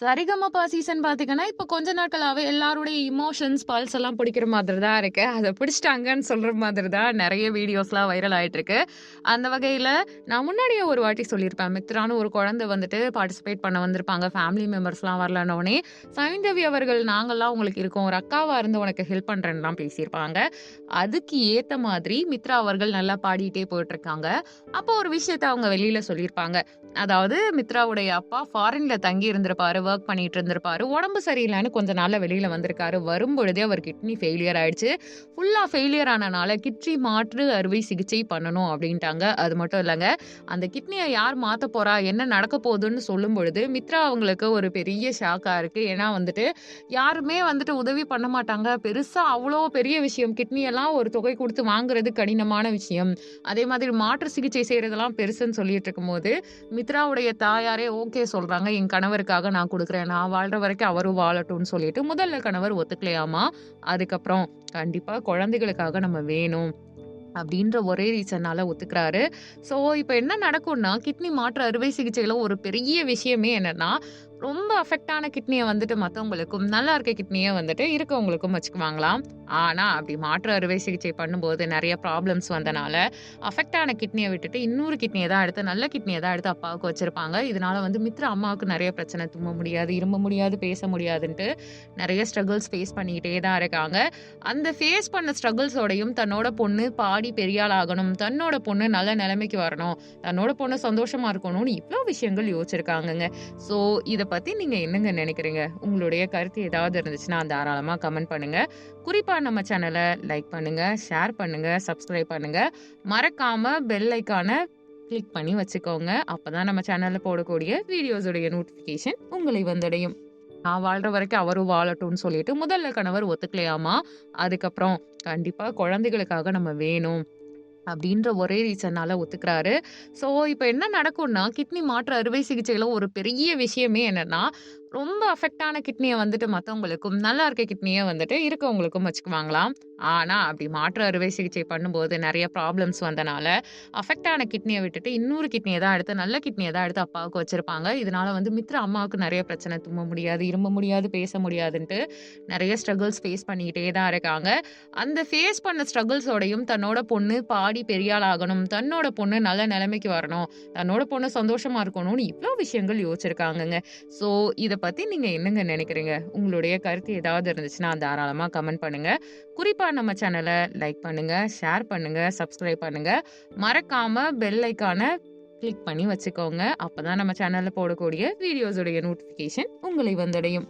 Sa Re Ga Ma Pa season பார்த்தீங்கன்னா, இப்போ கொஞ்ச நாட்களாகவே எல்லாருடைய இமோஷன்ஸ், பல்ஸ் எல்லாம் பிடிக்கிற மாதிரி தான் இருக்கு. அதை பிடிச்சிட்டாங்கன்னு சொல்ற மாதிரி தான் நிறைய வீடியோஸ்லாம் வைரல் ஆயிட்டுருக்கு. அந்த வகையில் நான் முன்னாடியே ஒரு வாட்டி சொல்லியிருப்பேன். மித்ரான்னு ஒரு குழந்தை வந்துட்டு பார்ட்டிசிபேட் பண்ண வந்திருப்பாங்க. ஃபேமிலி மெம்பர்ஸ்லாம் வரலன்னோனே, சைந்தவி அவர்கள் நாங்கள்லாம் உங்களுக்கு இருக்கோம். ஒரு அக்காவாக இருந்து உனக்கு ஹெல்ப் பண்ணுறேன்லாம் பேசியிருப்பாங்க. அதுக்கு ஏற்ற மாதிரி மித்ரா அவர்கள் நல்லா பாடிட்டே போயிட்டுருக்காங்க. அப்போ ஒரு விஷயத்த அவங்க வெளியில் சொல்லியிருப்பாங்க. அதாவது மித்ராவுடைய அப்பா ஃபாரின்ல தங்கி இருந்திருப்பாரு. ஒர்க் பண்ணிட்டு இருந்திருப்பாரு. உடம்பு சரியில்லைன்னு கொஞ்ச நாள்ல வெளியில வந்திருக்காரு. வரும்பொழுதே அவர் கிட்னி ஃபெயிலியர் ஆயிடுச்சு. ஃபுல்லா ஃபெயிலியர் ஆனனால கிட்னி மாற்று அறுவை சிகிச்சை பண்ணணும் அப்படின்ட்டாங்க அது மட்டும் இல்லைங்க அந்த கிட்னியை யார் மாத்த போறா? என்ன நடக்க சொல்லும் பொழுது மித்ரா அவங்களுக்கு ஒரு பெரிய ஷாக்கா இருக்கு. ஏன்னா வந்துட்டு, யாருமே வந்துட்டு உதவி பண்ண மாட்டாங்க. பெருசா அவ்வளோ பெரிய விஷயம். கிட்னி எல்லாம் ஒரு தொகை கொடுத்து வாங்குறது கடினமான விஷயம். அதே மாதிரி மாற்று சிகிச்சை செய்யறதெல்லாம் பெருசுன்னு சொல்லிட்டு இருக்கும்போது, மித்ராவுடைய தாயாரே ஓகே சொல்றாங்க. என் கணவருக்காக நான் கொடுக்குறேன் நான் வாழ்ற வரைக்கும் அவரும் வாழட்டும்னு சொல்லிட்டு, முதல்ல கணவர் ஒத்துக்கலையாமா. அதுக்கப்புறம் கண்டிப்பா குழந்தைகளுக்காக நம்ம வேணும். அப்படின்ற ஒரே ரீசன்னால ஒத்துக்கிறாரு. ஸோ, இப்போ என்ன நடக்கும்னா, கிட்னி மாற்று அறுவை சிகிச்சையில ஒரு பெரிய விஷயமே என்னன்னா, ரொம்ப அஃபெக்டான கிட்னியை வந்துட்டு மற்றவங்களுக்கும் நல்லா இருக்க கிட்னியை வந்துட்டு இருக்கவங்களுக்கும் வச்சுக்குவாங்களாம். ஆனால் அப்படி மாற்று அறுவை சிகிச்சை பண்ணும்போது நிறைய ப்ராப்ளம்ஸ் வந்தனால, அஃபெக்ட் ஆன கிட்னியை விட்டுட்டு இன்னொரு கிட்னியை தான் எடுத்து நல்ல கிட்னியை தான் எடுத்து அப்பாவுக்கு வச்சுருப்பாங்க இதனால வந்து மித்ரா அம்மாவுக்கு நிறைய பிரச்சனை. தும்ப முடியாது, இரும்ப முடியாது, பேச முடியாதுன்ட்டு நிறைய ஸ்ட்ரகிள்ஸ் ஃபேஸ் பண்ணிக்கிட்டே தான் இருக்காங்க. அந்த ஃபேஸ் பண்ண ஸ்ட்ரகிள்ஸோடையும் தன்னோட பொண்ணு பாடி பெரியாள் ஆகணும். தன்னோட பொண்ணு நல்ல நிலைமைக்கு வரணும். தன்னோட பொண்ணு சந்தோஷமாக இருக்கணும்னு இவ்வளோ விஷயங்கள் யோசிச்சிருக்காங்கங்க. ஸோ, இதை பற்றி நீங்கள் என்னங்க நினைக்கிறீங்க உங்களுடைய கருத்து ஏதாவது இருந்துச்சுன்னா தாராளமாக கமெண்ட் பண்ணுங்கள் குறிப்பாக கண்டிப்பாக நம்ம சேனலை லைக் பண்ணுங்க, ஷேர் பண்ணுங்கள் சப்ஸ்கிரைப் பண்ணுங்க. மறக்காமல் பெல் ஐக்கானை கிளிக் பண்ணி வச்சுக்கோங்க. அப்பதான் நம்ம சேனலில் போடக்கூடிய வீடியோஸுடைய நோட்டிஃபிகேஷன் உங்களை வந்தடையும். நான் வாழ்ற வரைக்கும் அவரும் வாழட்டும்னு சொல்லிட்டு, முதல்ல கணவர் ஒத்துக்கலையாமா. அதுக்கப்புறம் கண்டிப்பாக குழந்தைகளுக்காக நம்ம வேணும். அப்படின்ற ஒரே ரீசன்னால ஒத்துக்கிறாரு. ஸோ, இப்போ என்ன நடக்கும்னா, கிட்னி மாற்று அறுவை சிகிச்சையில ஒரு பெரிய விஷயமே என்னன்னா, ரொம்ப அஃபெக்டான கிட்னியை வந்துட்டு மற்றவங்களுக்கும் நல்லா இருக்க கிட்னியை வந்துட்டு இருக்கவங்களுக்கும் வச்சுக்குவாங்களாம். ஆனால் அப்படி மாற்று அறுவை சிகிச்சை பண்ணும்போது நிறைய ப்ராப்ளம்ஸ் வந்தனால, அஃபெக்டான கிட்னியை விட்டுட்டு இன்னொரு கிட்னியை தான் எடுத்து நல்ல கிட்னியை தான் எடுத்து அப்பாவுக்கு வச்சுருப்பாங்க இதனால வந்து மித்திர அம்மாவுக்கு நிறைய பிரச்சனை. தும்ப முடியாது, இரும்ப முடியாது, பேச முடியாதுன்ட்டு நிறைய ஸ்ட்ரகிள்ஸ் ஃபேஸ் பண்ணிக்கிட்டே தான் இருக்காங்க. அந்த ஃபேஸ் பண்ண ஸ்ட்ரகிள்ஸோடையும் தன்னோட பொண்ணு பாடி பெரியால் ஆகணும். தன்னோட பொண்ணு நல்ல நிலைமைக்கு வரணும். தன்னோட பொண்ணு சந்தோஷமாக இருக்கணும்னு இவ்வளோ விஷயங்கள் யோசிச்சிருக்காங்கங்க. ஸோ, இதை பற்றி நீங்கள் என்னங்க நினைக்கிறீங்க உங்களுடைய கருத்து ஏதாவது இருந்துச்சுன்னா தாராளமாக கமெண்ட் பண்ணுங்கள் குறிப்பாக நம்ம சேனலை லைக் பண்ணுங்கள் ஷேர் பண்ணுங்கள் சப்ஸ்கிரைப் பண்ணுங்கள் மறக்காமல் பெல் ஐகான கிளிக் பண்ணி வச்சுக்கோங்க. அப்போ தான் நம்ம சேனலில் போடக்கூடிய வீடியோஸோடைய நோட்டிஃபிகேஷன் உங்களை வந்தடையும்.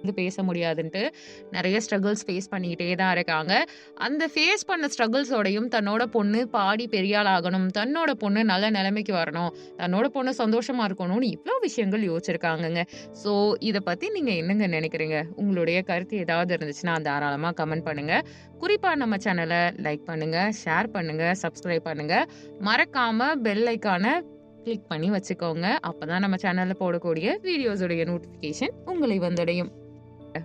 வந்து பேச முடியாதுன்ட்டு நிறைய ஸ்ட்ரகிள்ஸ் ஃபேஸ் பண்ணிக்கிட்டே தான் இருக்காங்க. அந்த ஃபேஸ் பண்ண ஸ்ட்ரகிள்ஸோடையும் தன்னோட பொண்ணு பாடி பெரியாள் ஆகணும். தன்னோட பொண்ணு நல்ல நிலைமைக்கு வரணும். தன்னோட பொண்ணு சந்தோஷமா இருக்கணும்னு இவ்வளோ விஷயங்கள் யோசிச்சிருக்காங்கங்க. ஸோ, இதை பத்தி நீங்க என்னங்க நினைக்கிறீங்க உங்களுடைய கருத்து ஏதாவது இருந்துச்சுன்னா தாராளமாக கமெண்ட் பண்ணுங்க. குறிப்பா நம்ம சேனலை லைக் பண்ணுங்க, ஷேர் பண்ணுங்க, சப்ஸ்கிரைப் பண்ணுங்க. மறக்காம பெல் ஐகான கிளிக் பண்ணி வச்சுக்கோங்க. அப்பதான் நம்ம சேனலில் போடக்கூடிய வீடியோஸோடைய நோட்டிஃபிகேஷன் உங்களை வந்தடையும்.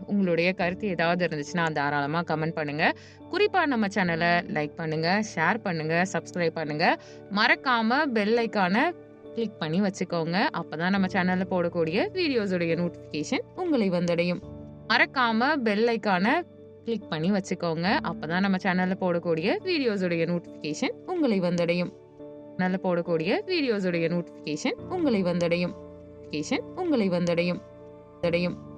உங்களுடைய கருத்து ஏதாவது இருந்துச்சுன்னா தாராளமாக கமெண்ட் பண்ணுங்க. குறிப்பாக நம்ம சேனலை லைக் பண்ணுங்க, ஷேர் பண்ணுங்க, சப்ஸ்கிரைப் பண்ணுங்க. மறக்காம பெல் ஐகான கிளிக் பண்ணி வச்சுக்கோங்க. அப்பதான் நம்ம சேனல்ல போடக்கூடிய வீடியோஸுடைய நோட்டிஃபிகேஷன் உங்களை வந்தடையும். மறக்காம பெல் ஐகான கிளிக் பண்ணி வச்சுக்கோங்க. அப்பதான் நம்ம சேனல்ல போடக்கூடிய வீடியோஸுடைய நோட்டிஃபிகேஷன் உங்களை வந்தடையும். நல்ல போடக்கூடிய வீடியோஸுடைய நோட்டிஃபிகேஷன் உங்களை வந்தடையும். உங்களை வந்தடையும். தடையும்.